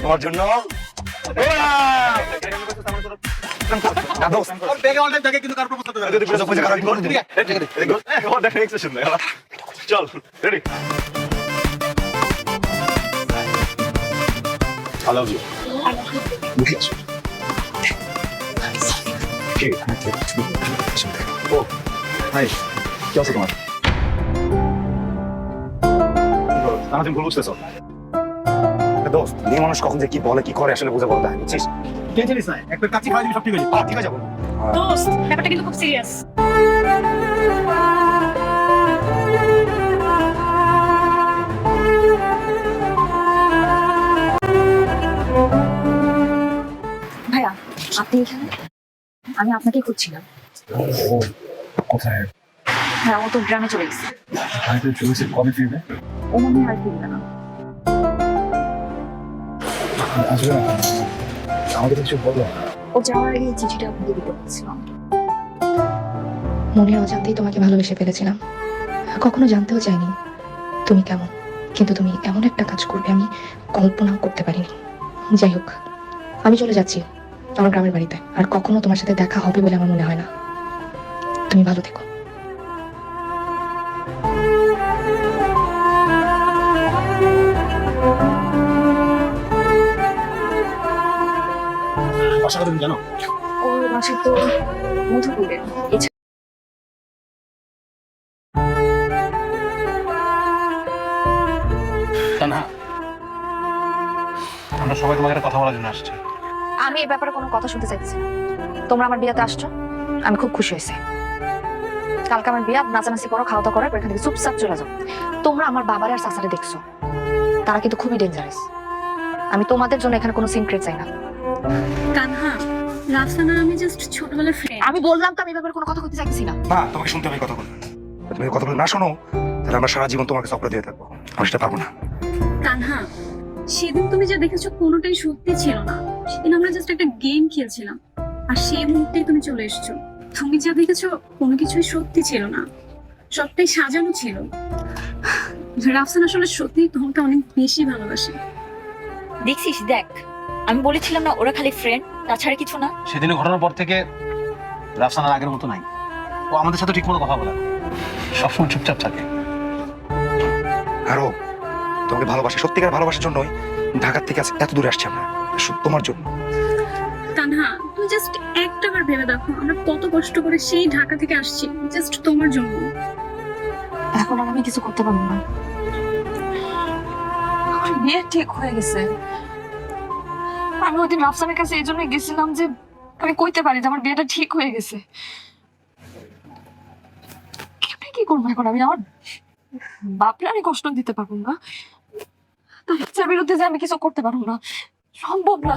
তোমার জন্য। না দোস্ত। I love you. Okay. ও হাই কি আছে তোমার তুমি ভুল বুঝতেছো দোস্ত মেয়ে মানুষ কখন যে কি বলে কি করে আসলে বুঝে বলতে হয় বুঝছিস টেনশন নাই একটা কাচ্চি খাওয়া সব ঠিক হয়ে যাবে ঠিক আছে দোস্ত ব্যাপারটা কিন্তু খুব সিরিয়াস আপনি এখানে? আমি আপনাকে খুঁজছিলাম। কোথায়? হ্যাঁ ও তো গ্রামে চলে গেছে। কবে ফিরবে? ও মনে হয় ফিরবে না। আসবে না আমাকে কিছু বলো। ও যাওয়ার আগে চিঠিটা আপনাকে দিতে বলছিলাম। মনের অজান্তেই তোমাকে ভালোবেসে ফেলেছিলাম। কখনো জানতেও চাইনি তুমি কেমন। কিন্তু তুমি এমন একটা কাজ করবে আমি কল্পনাও করতে পারিনি। যাই হোক আমি চলে যাচ্ছি। আমার গ্রামের বাড়িতে। আর কখনো তোমার সাথে দেখা হবে বলে আমার মনে হয় না। তুমি ভালো থেকো। আশা তুমি জানো? ওর বাসা তো মধুপুরে। না আমরা সবাই তোমাকে একটা কথা বলার জন্য আসছি। আমি এই ব্যাপারে কোনো কথা শুনতে চাইছি তোমরা আমার বিয়াতে আসছো। আমি খুব খুশি হয়েছি। কালকে আমার বিয়ে নাচানাচি করো খাওয়া দাওয়া করো এখান থেকে চুপচাপ চলে যাও। তোমরা আমার বাবার আর সাসারে দেখছ। তারা কিন্তু খুবই ডেঞ্জারাস আমি তোমাদের জন্য এখানে কোনো সিক্রেট চাই না। কানহা রাফসানা আমি জাস্ট ছোটবেলার ফ্রেন্ড আমি বললাম তো আমি এই ব্যাপারে কোনো কথা করতে চাইছি না। না তোমাকে শুনতে হবে এই কথাগুলো। তুমি কথাগুলো না শোনো তাহলে আমরা সারা জীবন তোমাকে চক্র দিয়ে থাকব। আমি সেটা পাবো না। কানহা সেদিন তুমি যা দেখেছ কোনোটাই সত্যি ছিল না। সেদিন আমরা জাস্ট একটা গেম খেলছিলাম। আর সেই মুহূর্তেই তুমি চলে এসেছ। তুমি যা দেখেছ কোনো কিছুই সত্যি ছিল না। সবটাই সাজানো ছিল। রাফসান আসলে সত্যি তোমাকে অনেক বেশি ভালোবাসে। দেখছিস দেখ। আমি বলেছিলাম না ওরা খালি ফ্রেন্ড তাছাড়া কিছু না। সেদিনের ঘটনার পর থেকে রাফসানার আগের মতো নাই। ও আমাদের সাথে ঠিক মতো কথা বলে না। সবসময় চুপচাপ থাকে। আরও তোমাকে ভালোবাসা সত্যিকার ভালোবাসার জন্যই ঢাকার থেকে আজ এত দূরে আসছি আমরা। শুধু তোমার জন্য। কানহা তুমি জাস্ট একটা বার ভেবে দেখো আমরা কত কষ্ট করে সেই ঢাকা থেকে আসছি জাস্ট তোমার জন্য। এখন আর আমি কিছু করতে পারব না। আমার বিয়ে ঠিক হয়ে গেছে। আমি ওই দিন রাফসানের কাছে এই জন্য গেছিলাম যে আমি কইতে পারি যে আমার বিয়েটা ঠিক হয়ে গেছে। কি করব এখন? আমি আমার বাপরে আমি কষ্ট দিতে পারব না। তার ইচ্ছার বিরুদ্ধে যে আমি কিছু করতে পারব না সম্ভব না।